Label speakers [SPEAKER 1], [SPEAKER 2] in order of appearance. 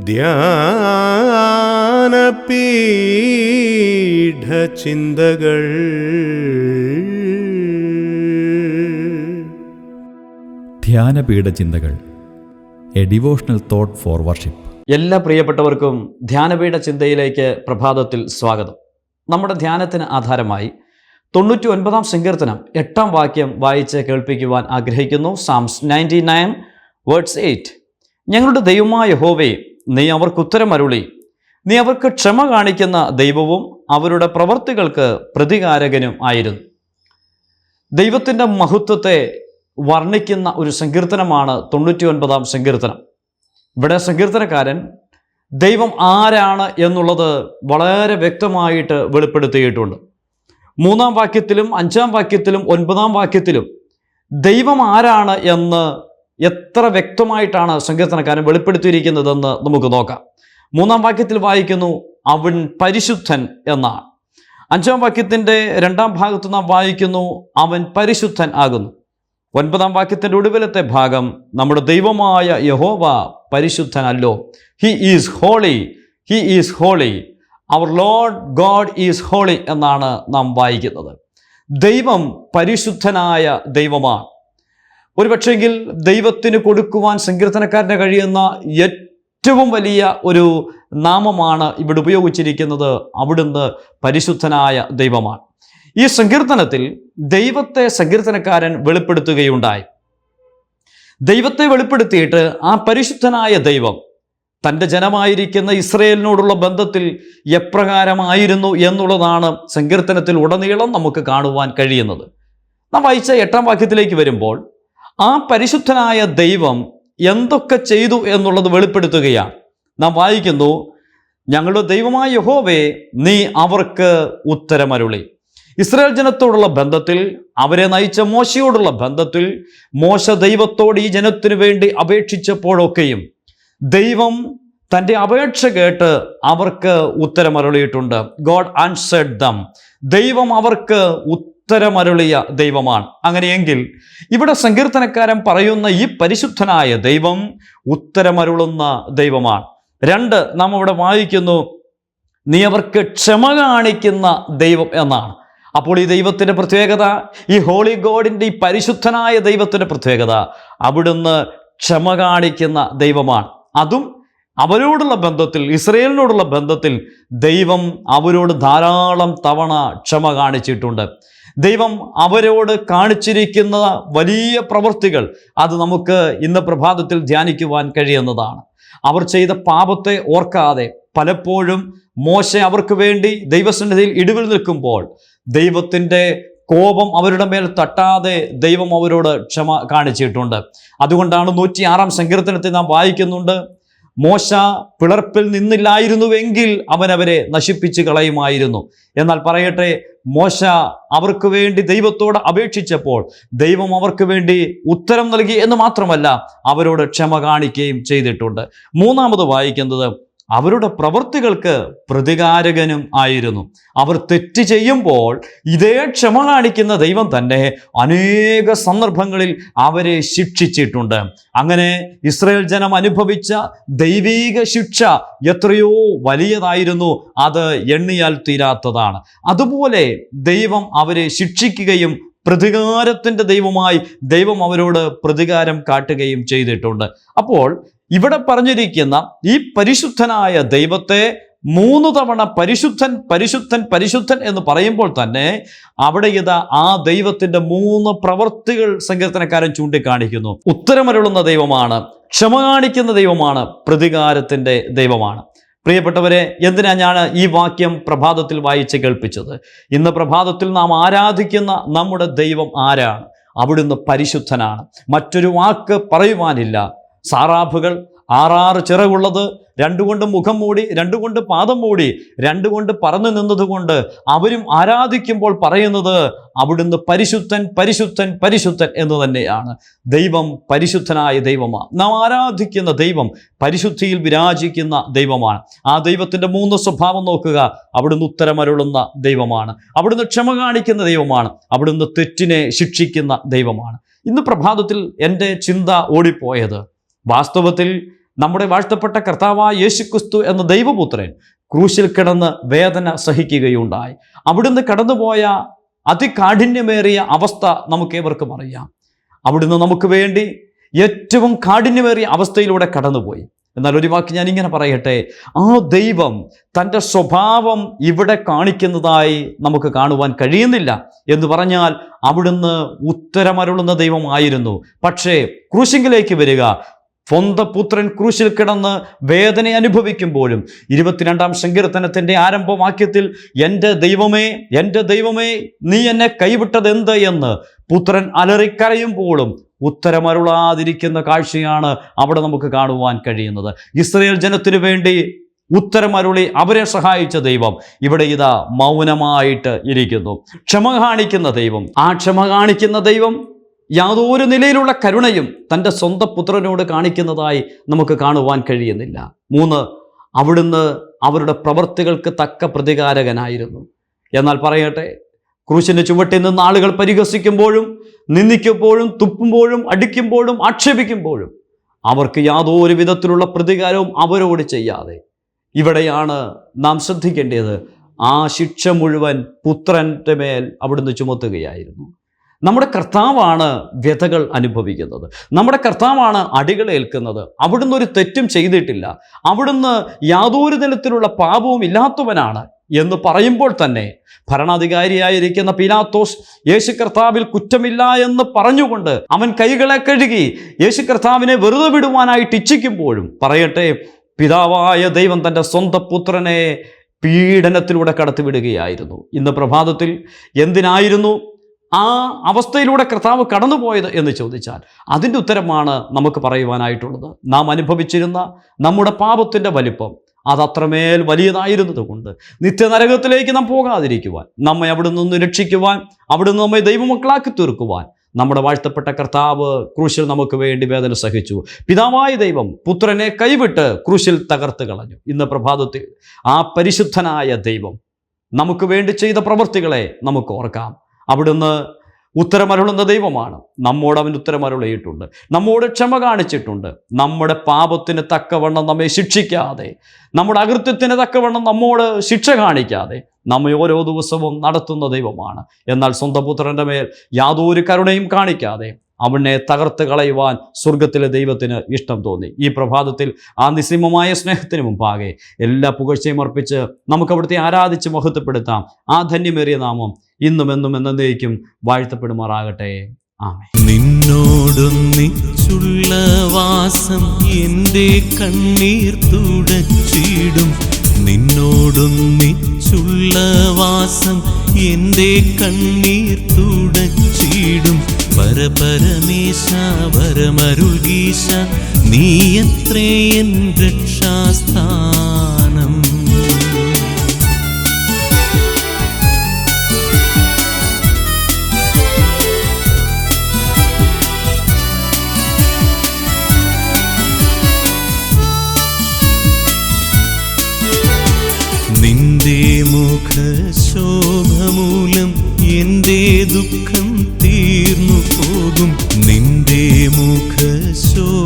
[SPEAKER 1] ധ്യാനപീഠചിന്തകൾ.
[SPEAKER 2] ധ്യാനപീഠ ചിന്തകൾ a devotional thought for worship.
[SPEAKER 3] എല്ലാ പ്രിയപ്പെട്ടവർക്കും ധ്യാനപീഠ ചിന്തയിലേക്ക് പ്രഭാതത്തിൽ സ്വാഗതം. നമ്മുടെ ധ്യാനത്തിന് ആധാരമായി തൊണ്ണൂറ്റി ഒൻപതാം സങ്കീർത്തനം എട്ടാം വാക്യം വായിച്ച് കേൾപ്പിക്കുവാൻ ആഗ്രഹിക്കുന്നു. Psalms ninety nine words eight ഞങ്ങളുടെ ദൈവമായ ഹോവേ നീ അവർക്ക് ഉത്തരമരുളി നീ അവർക്ക് ക്ഷമ കാണിക്കുന്ന ദൈവവും അവരുടെ പ്രവർത്തികൾക്ക് പ്രതികാരകനും ആയിരുന്നു. ദൈവത്തിന്റെ മഹത്വത്തെ വർണിക്കുന്ന ഒരു സങ്കീർത്തനമാണ് തൊണ്ണൂറ്റി ഒൻപതാം സങ്കീർത്തനം. ഇവിടെ സങ്കീർത്തനക്കാരൻ ദൈവം ആരാണ് എന്നുള്ളത് വളരെ വ്യക്തമായിട്ട് വെളിപ്പെടുത്തിയിട്ടുണ്ട്. മൂന്നാം വാക്യത്തിലും അഞ്ചാം വാക്യത്തിലും ഒൻപതാം വാക്യത്തിലും ദൈവം ആരാണ് എന്ന് എത്ര വ്യക്തമായിട്ടാണ് സങ്കീർത്തനക്കാരൻ വെളിപ്പെടുത്തിയിരിക്കുന്നതെന്ന് നമുക്ക് നോക്കാം. മൂന്നാം വാക്യത്തിൽ വായിക്കുന്നു അവൻ പരിശുദ്ധൻ എന്നാണ്. അഞ്ചാം വാക്യത്തിന്റെ രണ്ടാം ഭാഗത്ത് നാം വായിക്കുന്നു അവൻ പരിശുദ്ധൻ ആകുന്നു. ഒൻപതാം വാക്യത്തിന്റെ ഒടുവിലത്തെ ഭാഗം നമ്മുടെ ദൈവമായ യഹോവ പരിശുദ്ധനല്ലോ. He is holy he is holy our lord god is holy എന്നാണ് നാം വായിക്കുന്നത്. ദൈവം പരിശുദ്ധനായ ദൈവമാണ്. ഒരു പക്ഷേങ്കിൽ ദൈവത്തിന് കൊടുക്കുവാൻ സങ്കീർത്തനക്കാരന് കഴിയുന്ന ഏറ്റവും വലിയ ഒരു നാമമാണ് ഇവിടെ ഉപയോഗിച്ചിരിക്കുന്നത് അവിടുന്ന് പരിശുദ്ധനായ ദൈവമാണ്. ഈ സങ്കീർത്തനത്തിൽ ദൈവത്തെ സങ്കീർത്തനക്കാരൻ വെളിപ്പെടുത്തുകയുണ്ടായി. ദൈവത്തെ വെളിപ്പെടുത്തിയിട്ട് ആ പരിശുദ്ധനായ ദൈവം തന്റെ ജനമായിരിക്കുന്ന ഇസ്രയേലിനോടുള്ള ബന്ധത്തിൽ എപ്രകാരമായിരുന്നു എന്നുള്ളതാണ് സങ്കീർത്തനത്തിൽ ഉടനീളം നമുക്ക് കാണുവാൻ കഴിയുന്നത്. നാം വായിച്ച എട്ടാം വാക്യത്തിലേക്ക് വരുമ്പോൾ ആ പരിശുദ്ധനായ ദൈവം എന്തൊക്കെ ചെയ്തു എന്നുള്ളത് വെളിപ്പെടുത്തുകയാണ്. നാം വായിക്കുന്നു ഞങ്ങളുടെ ദൈവമായ യഹോവേ നീ അവർക്ക് ഉത്തരമരുളി. ഇസ്രായേൽ ജനത്തോടുള്ള ബന്ധത്തിൽ അവരെ നയിച്ച മോശയോടുള്ള ബന്ധത്തിൽ മോശ ദൈവത്തോട് ഈ ജനത്തിനു വേണ്ടി അപേക്ഷിച്ചപ്പോഴൊക്കെയും ദൈവം തന്റെ അപേക്ഷ കേട്ട് അവർക്ക് ഉത്തരമരുളിയിട്ടുണ്ട്. ഗോഡ് ആൻസേഡ് ദം ദൈവം അവർക്ക് ഉത്തരമരുളിയ ദൈവമാണ്. അങ്ങനെയെങ്കിൽ ഇവിടെ സങ്കീർത്തനക്കാരൻ പറയുന്ന ഈ പരിശുദ്ധനായ ദൈവം ഉത്തരമരുളുന്ന ദൈവമാണ്. രണ്ട് നാം ഇവിടെ വായിക്കുന്നു നീ അവർക്ക് ക്ഷമ കാണിക്കുന്ന ദൈവം എന്നാണ്. അപ്പോൾ ഈ ദൈവത്തിന്റെ പ്രത്യേകത ഈ ഹോളി ഗോഡിന്റെ ഈ പരിശുദ്ധനായ ദൈവത്തിന്റെ പ്രത്യേകത അവിടുന്ന് ക്ഷമ കാണിക്കുന്ന ദൈവമാണ്. അതും അവരോടുള്ള ബന്ധത്തിൽ ഇസ്രയേലിനോടുള്ള ബന്ധത്തിൽ ദൈവം അവരോട് ധാരാളം തവണ ക്ഷമ കാണിച്ചിട്ടുണ്ട്. ദൈവം അവരോട് കാണിച്ചിരിക്കുന്ന വലിയ പ്രവൃത്തികൾ അത് നമുക്ക് ഇന്ന് പ്രഭാതത്തിൽ ധ്യാനിക്കുവാൻ കഴിയുന്നതാണ്. അവർ ചെയ്ത പാപത്തെ ഓർക്കാതെ പലപ്പോഴും മോശ അവർക്ക് വേണ്ടി ദൈവസന്നിധിയിൽ ഇടിവിൽ നിൽക്കുമ്പോൾ ദൈവത്തിന്റെ കോപം അവരുടെ മേൽ തട്ടാതെ ദൈവം അവരോട് ക്ഷമ കാണിച്ചിട്ടുണ്ട്. അതുകൊണ്ടാണ് നൂറ്റി ആറാം സങ്കീർത്തനത്തിൽ നാം വായിക്കുന്നുണ്ട് മോശ പിളർപ്പിൽ നിന്നില്ലായിരുന്നുവെങ്കിൽ അവൻ അവരെ നശിപ്പിച്ച് കളയുമായിരുന്നു. എന്നാൽ പറയട്ടെ മോശ അവർക്ക് വേണ്ടി ദൈവത്തോട് അപേക്ഷിച്ചപ്പോൾ ദൈവം അവർക്ക് വേണ്ടി ഉത്തരം നൽകി എന്ന് മാത്രമല്ല അവരോട് ക്ഷമ കാണിക്കുകയും ചെയ്തിട്ടുണ്ട്. മൂന്നാമത് വായിക്കുന്നത് അവരുടെ പ്രവൃത്തികൾക്ക് പ്രതികാരകനും ആയിരുന്നു. അവർ തെറ്റ് ചെയ്യുമ്പോൾ ഇതേ ക്ഷമ കാണിക്കുന്ന ദൈവം തന്നെ അനേക സന്ദർഭങ്ങളിൽ അവരെ ശിക്ഷിച്ചിട്ടുണ്ട്. അങ്ങനെ ഇസ്രയേൽ ജനം അനുഭവിച്ച ദൈവീക ശിക്ഷ എത്രയോ വലിയതായിരുന്നു. അത് എണ്ണിയാൽ തീരാത്തതാണ്. അതുപോലെ ദൈവം അവരെ ശിക്ഷിക്കുകയും പ്രതികാരത്തിന്റെ ദൈവമായി ദൈവം അവരോട് പ്രതികാരം കാട്ടുകയും ചെയ്തിട്ടുണ്ട്. അപ്പോൾ ഇവിടെ പറഞ്ഞിരിക്കുന്ന ഈ പരിശുദ്ധനായ ദൈവത്തെ മൂന്ന് തവണ പരിശുദ്ധൻ പരിശുദ്ധൻ പരിശുദ്ധൻ എന്ന് പറയുമ്പോൾ തന്നെ അവിടെ ഇതാ ആ ദൈവത്തിന്റെ മൂന്ന് പ്രവൃത്തികൾ സങ്കീർത്തനക്കാരൻ ചൂണ്ടിക്കാണിക്കുന്നു. ഉത്തരമരുളുന്ന ദൈവമാണ് ക്ഷമ കാണിക്കുന്ന ദൈവമാണ് പ്രതികാരത്തിന്റെ ദൈവമാണ്. പ്രിയപ്പെട്ടവരെ എന്തിനാ ഞാൻ ഈ വാക്യം പ്രഭാതത്തിൽ വായിച്ച് കേൾപ്പിച്ചത്? ഇന്ന് പ്രഭാതത്തിൽ നാം ആരാധിക്കുന്ന നമ്മുടെ ദൈവം ആരാണ്? അവിടുന്ന് പരിശുദ്ധനാണ്. മറ്റൊരു വാക്ക് പറയുവാനില്ല. സാറാഫുകൾ ആറാറ് ചിറകുള്ളത് രണ്ടുകൊണ്ട് മുഖം മൂടി രണ്ടുകൊണ്ട് പാദം മൂടി രണ്ടുകൊണ്ട് പറന്നു നിന്നതുകൊണ്ട് അവരും ആരാധിക്കുമ്പോൾ പറയുന്നത് അവിടുന്ന് പരിശുദ്ധൻ പരിശുദ്ധൻ പരിശുദ്ധൻ എന്ന് തന്നെയാണ്. ദൈവം പരിശുദ്ധനായ ദൈവമാണ്. നാം ആരാധിക്കുന്ന ദൈവം പരിശുദ്ധിയിൽ വിരാജിക്കുന്ന ദൈവമാണ്. ആ ദൈവത്തിന്റെ മൂന്ന് സ്വഭാവം നോക്കുക. അവിടുന്ന് ഉത്തരമരുളുന്ന ദൈവമാണ്. അവിടുന്ന് ക്ഷമ കാണിക്കുന്ന ദൈവമാണ്. അവിടുന്ന് തെറ്റിനെ ശിക്ഷിക്കുന്ന ദൈവമാണ്. ഇന്ന് പ്രഭാതത്തിൽ എന്റെ ചിന്ത ഓടിപ്പോയത് വാസ്തവത്തിൽ നമ്മുടെ വാഴ്ത്തപ്പെട്ട കർത്താവായ യേശുക്രിസ്തു എന്ന ദൈവപുത്രൻ ക്രൂശിൽ കിടന്ന് വേദന സഹിക്കുകയുണ്ടായി. അവിടുന്ന് കടന്നുപോയ അതികാഠിന്യമേറിയ അവസ്ഥ നമുക്കേവർക്കും അറിയാം. അവിടുന്ന് നമുക്ക് വേണ്ടി ഏറ്റവും കാഠിന്യമേറിയ അവസ്ഥയിലൂടെ കടന്നുപോയി. എന്നാൽ ഒരു വാക്ക് ഞാൻ ഇങ്ങനെ പറയട്ടെ ആ ദൈവം തന്റെ സ്വഭാവം ഇവിടെ കാണിക്കുന്നതായി നമുക്ക് കാണുവാൻ കഴിയുന്നില്ല എന്ന് പറഞ്ഞാൽ അവിടുന്ന് ഉത്തരമരുളുന്ന ദൈവമായിരുന്നു പക്ഷേ ക്രൂശിങ്കിലേക്ക് വരിക സ്വന്തം പുത്രൻ ക്രൂശിൽ കിടന്ന് വേദന അനുഭവിക്കുമ്പോഴും ഇരുപത്തിരണ്ടാം സങ്കീർത്തനത്തിന്റെ ആരംഭവാക്യത്തിൽ എന്റെ ദൈവമേ എന്റെ ദൈവമേ നീ എന്നെ കൈവിട്ടത് എന്ത്? എന്ന് പുത്രൻ അലറിക്കരയുമ്പോഴും ഉത്തരമരുളാതിരിക്കുന്ന കാഴ്ചയാണ് അവിടെ നമുക്ക് കാണുവാൻ കഴിയുന്നത്. ഇസ്രയേൽ ജനത്തിനു വേണ്ടി ഉത്തരമരുളി അവരെ സഹായിച്ച ദൈവം ഇവിടെ ഇതാ മൗനമായിട്ട് ഇരിക്കുന്നു. ക്ഷമ കാണിക്കുന്ന ദൈവം ആ ക്ഷമ കാണിക്കുന്ന ദൈവം യാതൊരു നിലയിലുള്ള കരുണയും തന്റെ സ്വന്തം പുത്രനോട് കാണിക്കുന്നതായി നമുക്ക് കാണുവാൻ കഴിയുന്നില്ല. മൂന്ന് അവിടുന്ന് അവരുടെ പ്രവൃത്തികൾക്ക് തക്ക പ്രതികാരകനായിരുന്നു. എന്നാൽ പറയട്ടെ ക്രൂശിന് ചുവട്ടിൽ നിന്ന് ആളുകൾ പരിഹസിക്കുമ്പോഴും നിന്ദിക്കുമ്പോഴും തുപ്പുമ്പോഴും അടിക്കുമ്പോഴും ആക്ഷേപിക്കുമ്പോഴും അവർക്ക് യാതൊരു വിധത്തിലുള്ള പ്രതികാരവും അവരോട് ചെയ്യാതെ. ഇവിടെയാണ് നാം ശ്രദ്ധിക്കേണ്ടത് ആ ശിക്ഷ മുഴുവൻ പുത്രന്റെ മേൽ അവിടുന്ന് ചുമത്തുകയായിരുന്നു. നമ്മുടെ കർത്താവാണ് വ്യഥകൾ അനുഭവിക്കുന്നത്. നമ്മുടെ കർത്താവാണ് അടികൾ ഏൽക്കുന്നത്. അവിടുന്ന് ഒരു തെറ്റും ചെയ്തിട്ടില്ല. അവിടുന്ന് യാതൊരു തരത്തിലുള്ള പാപവും ഇല്ലാത്തവനാണ് എന്ന് പറയുമ്പോൾ തന്നെ ഭരണാധികാരിയായിരിക്കുന്ന പിലാത്തോസ് യേശു കർത്താവിൽ കുറ്റമില്ല എന്ന് പറഞ്ഞുകൊണ്ട് അവൻ കൈകളെ കഴുകി യേശു കർത്താവിനെ വെറുതെ വിടുവാനായിട്ട് ഇച്ഛിക്കുമ്പോഴും പറയട്ടെ പിതാവായ ദൈവം തന്റെ സ്വന്തം പുത്രനെ പീഡനത്തിലൂടെ കടത്തിവിടുകയായിരുന്നു. ഇന്ന് പ്രഭാതത്തിൽ എന്തിനായിരുന്നു ആ അവസ്ഥയിലൂടെ കർത്താവ് കടന്നുപോയത് എന്ന് ചോദിച്ചാൽ അതിന്റെ ഉത്തരമാണ് നമുക്ക് പറയുവാനായിട്ടുള്ളത്. നാം അനുഭവിച്ചിരുന്ന നമ്മുടെ പാപത്തിന്റെ വലിപ്പം അത് അത്രമേൽ വലിയതായിരുന്നത് കൊണ്ട് നിത്യനരകത്തിലേക്ക് നാം പോകാതിരിക്കുവാൻ നമ്മെ അവിടെ നിന്ന് രക്ഷിക്കുവാൻ അവിടെ നിന്ന് നമ്മെ ദൈവമക്കളാക്കി തീർക്കുവാൻ നമ്മുടെ വാഴ്ത്തപ്പെട്ട കർത്താവ് ക്രൂശിൽ നമുക്ക് വേണ്ടി വേദന സഹിച്ചു. പിതാവായ ദൈവം പുത്രനെ കൈവിട്ട് ക്രൂശിൽ തകർത്ത് കളഞ്ഞു. ഇന്ന് പ്രഭാതത്തിൽ ആ പരിശുദ്ധനായ ദൈവം നമുക്ക് വേണ്ടി ചെയ്ത പ്രവൃത്തികളെ നമുക്ക് ഓർക്കാം. അവിടുന്ന് ഉത്തരമരുളുന്ന ദൈവമാണ്. നമ്മോട് അവൻ ഉത്തരമരുളയിട്ടുണ്ട്. നമ്മോട് ക്ഷമ കാണിച്ചിട്ടുണ്ട്. നമ്മുടെ പാപത്തിന് തക്കവണ്ണം നമ്മെ ശിക്ഷിക്കാതെ നമ്മുടെ അകൃത്യത്തിന് തക്കവണ്ണം നമ്മോട് ശിക്ഷ കാണിക്കാതെ നമ്മെ ഓരോ ദിവസവും നടത്തുന്ന ദൈവമാണ്. എന്നാൽ സ്വന്തം പുത്രന്റെ മേൽ യാതൊരു കരുണയും കാണിക്കാതെ അവനെ തകർത്ത് കളയുവാൻ സ്വർഗത്തിലെ ദൈവത്തിന് ഇഷ്ടം തോന്നി. ഈ പ്രഭാതത്തിൽ ആ നിസ്സീമമായ സ്നേഹത്തിന് മുമ്പാകെ എല്ലാ പുകഴ്ചയും അർപ്പിച്ച് നമുക്ക് അവിടുത്തെ ആരാധിച്ച് മഹത്വപ്പെടുത്താം. ആ ധന്യമേറിയ നാമം ഇന്നും എന്നും എന്നേക്കും വാഴ്ത്തപ്പെടുമാറാകട്ടെ. ആമേ
[SPEAKER 1] നിന്നോടൊന്നിച്ചുള്ള വാസം എന്റെ കണ്ണീർ തുടച്ചിടും. നിന്നോടൊന്നിച്ചുള്ള വാസം എന്റെ കണ്ണീർ തുടച്ചിടും. പരപരമേശ പരമരുഗീശ നീ എത്രേ എൻ ദുഃഖം തീർന്നു പോകും നിന്റെ മുഖശോഭമൂലം